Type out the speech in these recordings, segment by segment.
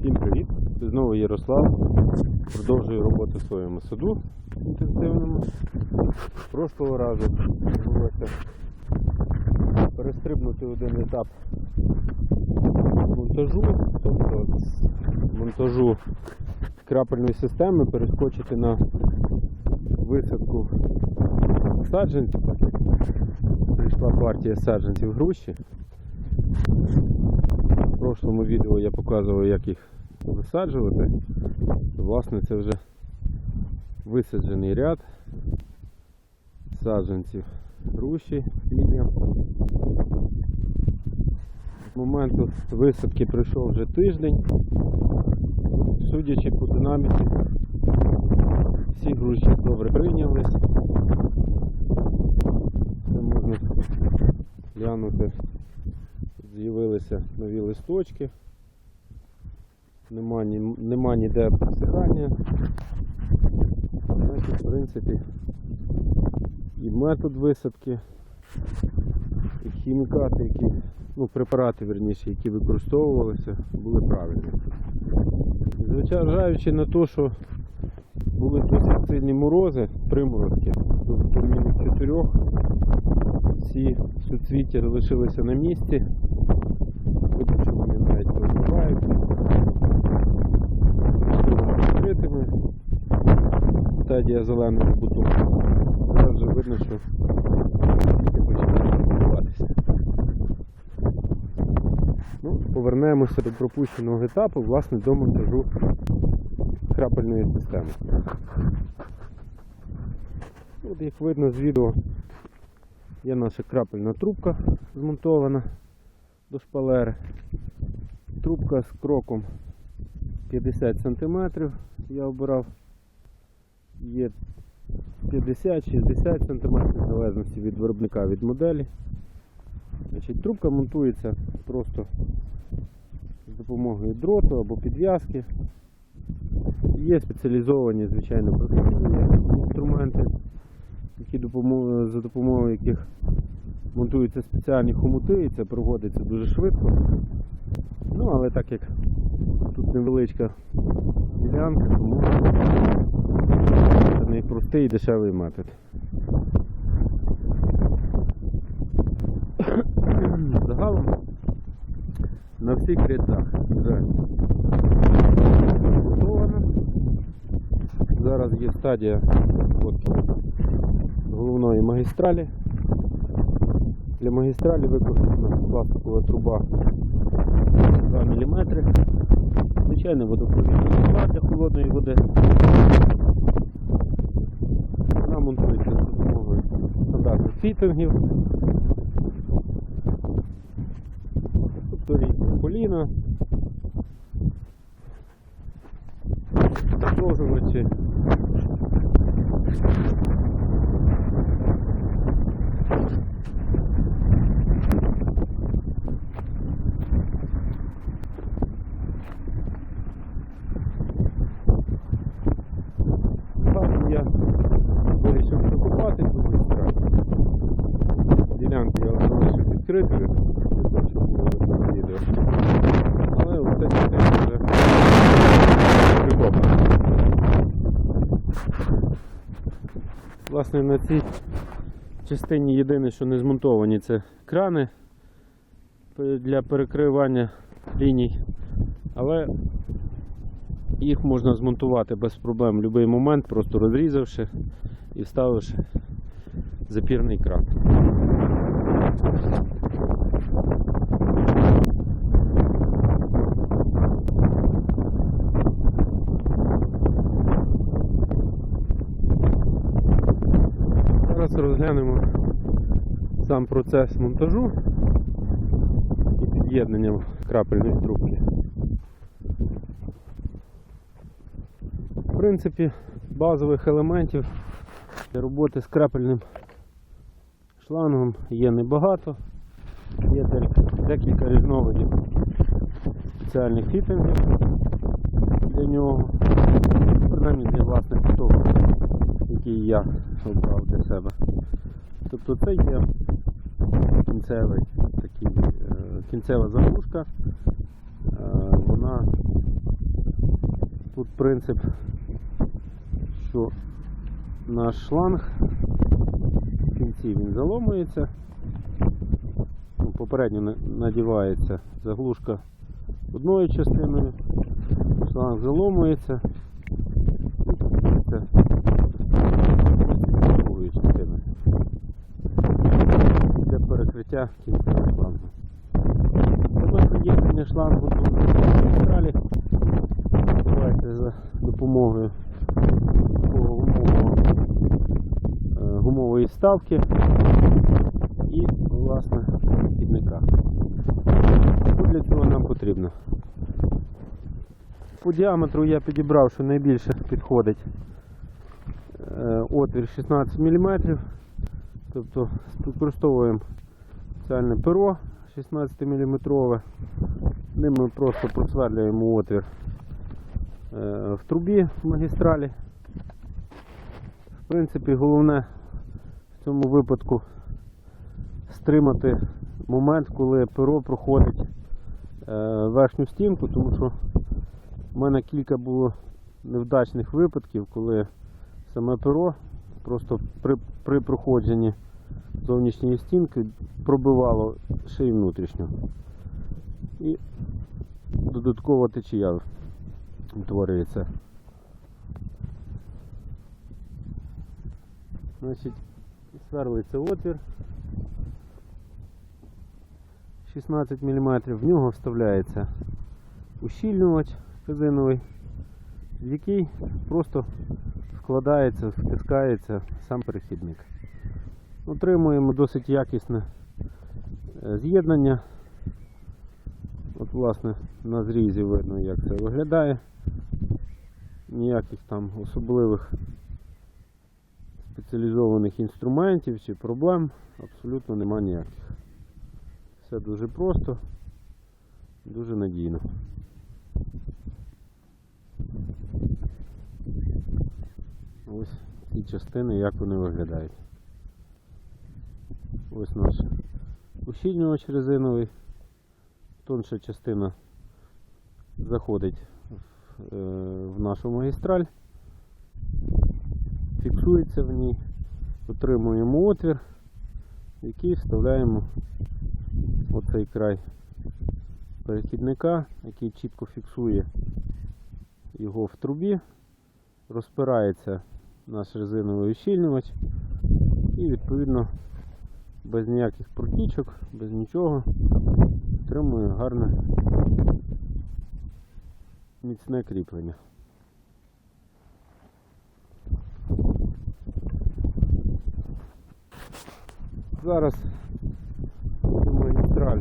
Всім привіт! Знову Ярослав. Продовжую роботу в своєму саду інтенсивному. Прошлого разу вдалося перестрибнути один етап монтажу, тобто монтажу крапельної системи перескочити на висадку саджанців, прийшла партія саджанців груші. Прошлому відео я показував, як їх висаджувати. Власне, це вже висаджений ряд саджанців груші фінія. З моменту висадки пройшов вже тиждень. Судячи по динаміці, всі груші добре прийнялись. Це можна глянути з'явилися нові листочки. Нема, нема ніде просихання. Значить, в принципі, і метод висадки, і хімікати, які, ну, препарати, верніше, які використовувалися, були правильні. Зважаючи на те, що були досить сильні морози, приморозки, до мінус 4, всі суцвіття залишилися на місці. Видно, що вони навіть розбивають. Відкритими. Стадія зеленого бутону. Зараз вже видно, що починають відбуватися. Ну, повернемося до пропущеного етапу, власне, до монтажу крапельної системи. От як видно з відео, є наша крапельна трубка змонтована до шпалери. Трубка з кроком 50 см я обирав. Є 50-60 см в залежності від виробника від моделі. Значить, Трубка монтується просто з допомогою дроту або підв'язки. Є спеціалізовані, звичайно, інструменти, які за допомогою яких монтуються спеціальні хомути, і це проводиться дуже швидко. Ну, але так як тут невеличка ділянка, тому це найпростий і дешевий метод. Загалом на всіх рядах вже готовано. Зараз є стадія відводки головної магістралі. Для магістралі використана пластикова труба 2 мм. Звичайно, водопровідна для холодної води. Вона монтується за допомогою стандартних фітингів. Тобто різні коліна. Продовжувачі. Так, я вирішив прикопати цю магістраль. Ділянку я на відео. Але оце вже прикопана. Власне, на цій частині єдине, що не змонтовані, це крани для перекривання ліній. Але їх можна змонтувати без проблем в будь-який момент, просто розрізавши і вставивши запірний кран. Зараз розглянемо сам процес монтажу і під'єднання крапельної трубки. В принципі, базових елементів для роботи з крапельним шлангом є небагато. Є декілька різновидів спеціальних фітингів для нього. Принаймні для власних того, який я обрав для себе. Тобто це є кінцевий такий, е, кінцева заглушка. Е, Вона Тут принцип, що наш шланг в кінці він заломується. Ну, Попередньо надівається заглушка одною частиною, шланг заломується і крутиться другою частиною для перекриття кінцевого шлангу. Саме приєднання шлангу до за допомогою е, гумової вставки і власне підника. Що для цього нам потрібно? По діаметру я підібрав, що найбільше підходить е, отвір 16 мм. Тобто використовуємо спеціальне перо 16 мм. Ним ми просто просверлюємо отвір е, в трубі в магістралі. В принципі, головне в цьому випадку стримати момент, коли перо проходить е, верхню стінку, тому що в мене кілька було невдачних випадків, коли саме перо просто при, при проходженні зовнішньої стінки пробивало ще й внутрішню. І додаткова течія утворюється. Значить, сверлиться отвір 16 мм, в нього вставляється ущільнювач резиновий, в який просто вкладається, втискається сам перехідник. Отримуємо досить якісне е, з'єднання. От, власне, на зрізі видно, як це виглядає. Ніяких там особливих спеціалізованих інструментів чи проблем абсолютно нема ніяких. Все дуже просто, дуже надійно. Ось ці частини, як вони виглядають. Ось наш ущільнювач резиновий. Тонша частина заходить в, е, в нашу магістраль, фіксується в ній, отримуємо отвір, який вставляємо оцей край перехідника, який чітко фіксує його в трубі, розпирається наш резиновий ущільнювач і відповідно без ніяких протічок, без нічого отримує гарне міцне кріплення. Зараз магістраль.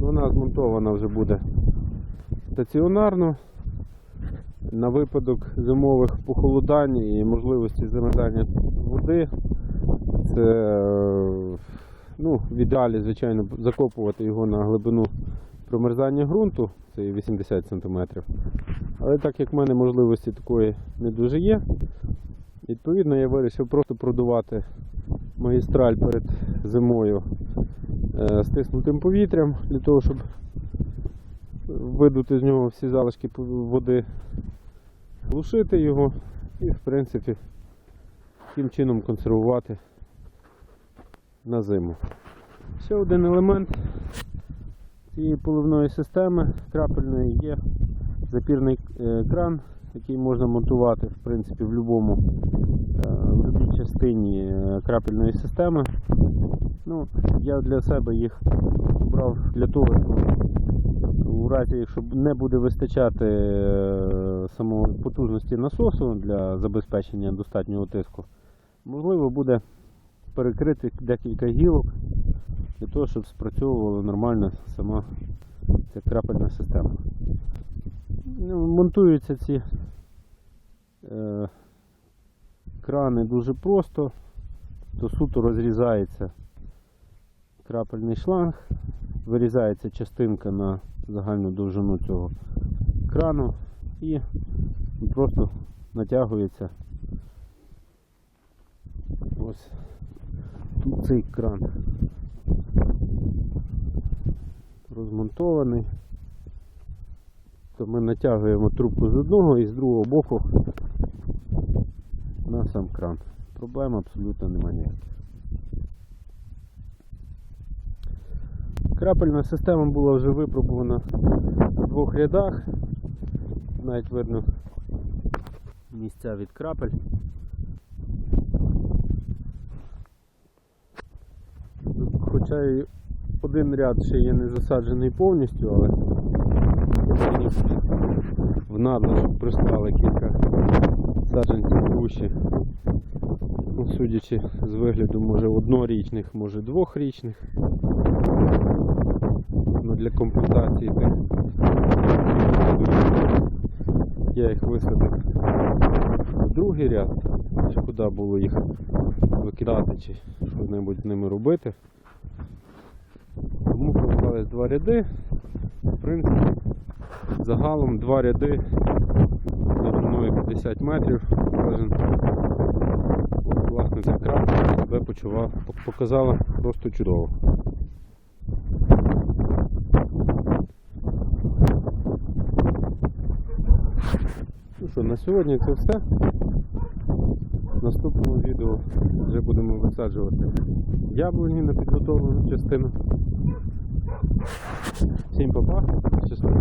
Вона змонтована вже буде стаціонарно на випадок зимових похолодань і можливості замерзання води. Це е, ну, в ідеалі, звичайно, закопувати його на глибину промерзання ґрунту, це 80 см. Але так як в мене можливості такої не дуже є, відповідно я вирішив просто продувати магістраль перед зимою е, стиснутим повітрям для того, щоб видути з нього всі залишки води, глушити його і, в принципі, таким чином консервувати на зиму. Ще один елемент цієї поливної системи крапельної є запірний е, кран, який можна монтувати в принципі в будь-якому в будь-якій частині е, крапельної системи. Ну, я для себе їх обрав для того, щоб у разі, якщо не буде вистачати е, самої потужності насосу для забезпечення достатнього тиску, можливо буде перекрити декілька гілок для того, щоб спрацьовувала нормально сама ця крапельна система. Ну, Монтуються ці е, крани дуже просто, то суто розрізається крапельний шланг, вирізається частинка на загальну довжину цього крану і просто натягується ось тут цей кран розмонтований. Тобто ми натягуємо трубку з одного і з другого боку на сам кран. Проблем абсолютно немає. Крапельна система була вже випробувана в двох рядах. Навіть видно місця від крапель. Хоча і один ряд ще є не засаджений повністю, але в надлишок прислали кілька саджанців груші. Ну, судячи з вигляду, може однорічних, може двохрічних. Ну, для комплектації тих. Я їх висадив в другий ряд, чи куди було їх викидати, чи що-небудь з ними робити. Тому поставились два ряди. В принципі, загалом два ряди довжиною 50 метрів. Кожен власне ця крапка себе почував, показала просто чудово. Ну що, на сьогодні це все. В наступному відео вже будемо висаджувати яблуні на підготовлену частину. Всім па-па, щасливо.